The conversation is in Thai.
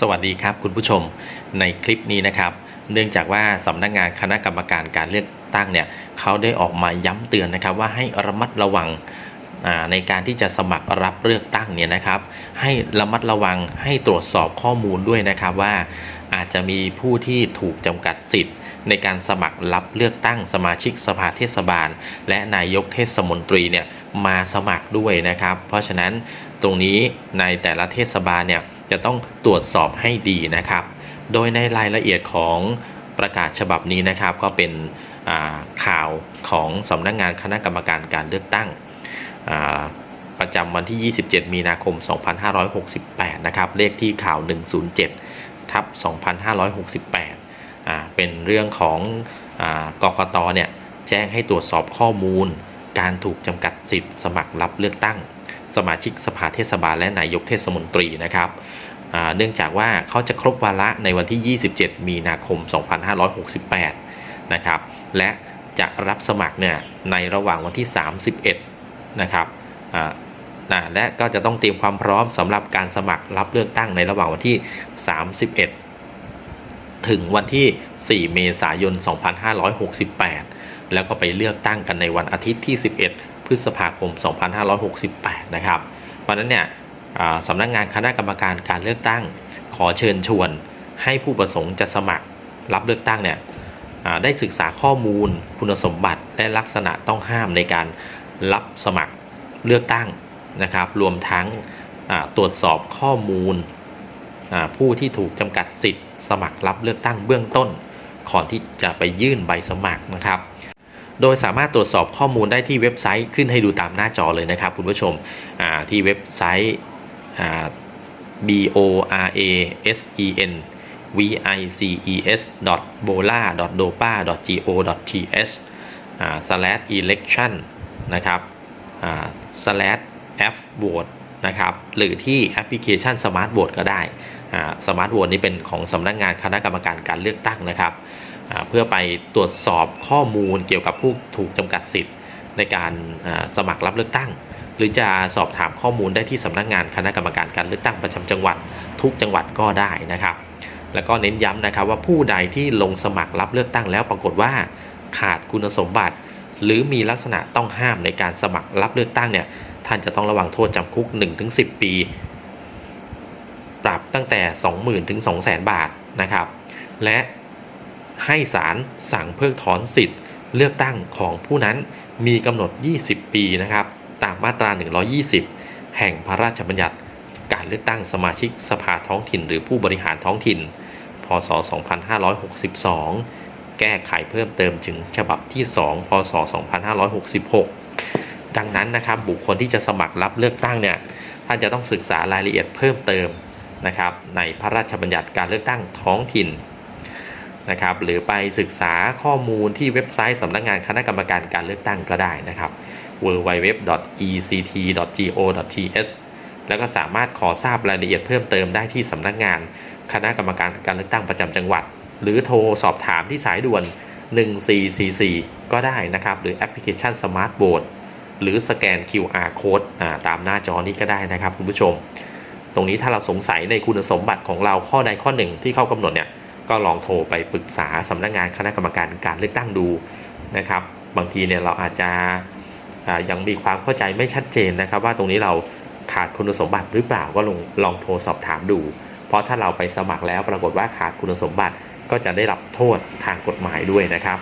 สวัสดีครับคุณผู้ชมในคลิปนี้นะครับ เนื่องจากว่าสำนักงานคณะกรรมการการเลือกตั้งเนี่ยเขาได้ออกมาย้ำเตือนนะครับว่าให้ระมัดระวังในการที่จะสมัครรับเลือกตั้งเนี่ยนะครับ ให้ระมัดระวังให้ตรวจสอบข้อมูลด้วยนะครับว่าอาจจะมีผู้ที่ถูกจำกัดสิทธิ์ ในการสมัครรับเลือกตั้งสมาชิกสภาเทศบาล และนายกเทศมนตรีเนี่ยมาสมัครด้วยนะครับ เพราะฉะนั้นตรงนี้ในแต่ละเทศบาลเนี่ย จะต้องตรวจสอบให้ดีนะครับ โดยในรายละเอียดของประกาศฉบับนี้นะครับ ก็เป็นข่าวของสำนักงานคณะกรรมการการเลือกตั้งประจำวันที่ 27 มีนาคม 2568 นะครับ เลขที่ข่าว 107 ทับ 2568 เป็นเรื่องของอกกต เนี่ย แจ้งให้ตรวจสอบข้อมูล การถูกจำกัดสิทธิ์สมัครรับเลือกตั้ง สมาชิกสภาเทศบาลและนายกเทศมนตรีนะครับเนื่องจากว่าเขาจะครบวาระในวันที่ 27 มีนาคม 2568 นะครับ และจะรับสมัครเนี่ยในระหว่างวันที่ 31 นะครับอ่านะและก็จะต้องเตรียมความพร้อมสำหรับการสมัครรับเลือกตั้งในระหว่างวันที่ 31 ถึงวันที่ 4 เมษายน 2568 แล้วก็ไปเลือกตั้งกันในวันอาทิตย์ที่ 11 พฤษภาคม 2568 นะครับ เพราะนั้นเนี่ยสำนักงานคณะกรรมการการเลือกตั้ง ขอเชิญชวน ให้ผู้ประสงค์จะสมัครรับเลือกตั้งเนี่ยได้ศึกษาข้อมูล คุณสมบัติและลักษณะต้องห้ามในการรับสมัครเลือกตั้งนะครับ รวมทั้งตรวจสอบข้อมูลผู้ที่ถูกจำกัดสิทธิ์สมัครรับเลือกตั้งเบื้องต้นก่อนที่จะไปยื่นใบสมัครนะครับ โดยสามารถตรวจสอบข้อมูลได้ที่เว็บไซต์ขึ้นให้ดูตามหน้าจอเลยนะครับคุณผู้ชมที่เว็บไซต์ b o r a s e n v i c e s bola dopa go th slash election นะครับ slash f vote นะครับหรือที่แอปพลิเคชัน Smart Vote ก็ได้อ่า Smart Vote นี้เป็นของสำนักงานคณะกรรมการการเลือกตั้งนะครับเพื่อไปตรวจสอบข้อมูลเกี่ยวกับผู้ถูกจำกัดสิทธิ์ในการสมัครรับเลือกตั้ง หรือจะสอบถามข้อมูลได้ที่สำนักงานคณะกรรมการการเลือกตั้งประจำจังหวัด ทุกจังหวัดก็ได้นะครับ แล้วก็เน้นย้ำนะครับว่าผู้ใดที่ลงสมัครรับเลือกตั้งแล้วปรากฏว่าขาดคุณสมบัติ หรือมีลักษณะต้องห้ามในการสมัครรับเลือกตั้งเนี่ยท่านจะต้องระวังโทษจำคุก 1-10 ปี ปรับตั้งแต่ 20,000ถึง200,000 บาทนะครับ และให้ศาลสั่งเพิกถอนสิทธิ์ เลือกตั้งของผู้นั้นมีกำหนด 20 ปีนะครับตามมาตรา 120 แห่งพระราชบัญญัติการเลือกตั้งสมาชิกสภาท้องถิ่น หรือผู้บริหารท้องถิ่น พศ 2562 แก้ไขเพิ่มเติมถึงฉบับที่ 2 พศ 2566 ดังนั้นนะครับบุคคลที่จะสมัครรับเลือกตั้งเนี่ยท่านจะต้องศึกษารายละเอียดเพิ่มเติมนะครับในพระราชบัญญัติการเลือกตั้งท้องถิ่นนะครับหรือไปศึกษาข้อมูลที่เว็บไซต์สำนักงานคณะกรรมการการเลือกตั้งก็ได้นะครับ www.ect.go.th แล้วก็สามารถขอทราบรายละเอียดเพิ่มเติมได้ที่สำนักงานคณะกรรมการการเลือกตั้งประจำจังหวัด หรือโทรสอบถามที่สายด่วน 1444 ก็ได้นะครับ หรือแอปพลิเคชัน Smart Board หรือสแกน QR Code ตามหน้าจอนี้ก็ได้นะครับคุณผู้ชม ตรงนี้ถ้าเราสงสัยในคุณสมบัติของเราข้อใดข้อหนึ่งที่เข้ากำหนดเนี่ย ก็ลองโทรไปปรึกษาสำนักงานคณะกรรมการการเลือกตั้งดูนะครับ บางทีเนี่ยเราอาจจะยังมีความเข้าใจไม่ชัดเจนนะครับ ว่าตรงนี้เราขาดคุณสมบัติหรือเปล่าก็ลองลองโทรสอบถามดู เพราะถ้าเราไปสมัครแล้วปรากฏว่าขาดคุณสมบัติ ก็จะได้รับโทษทางกฎหมายด้วยนะครับ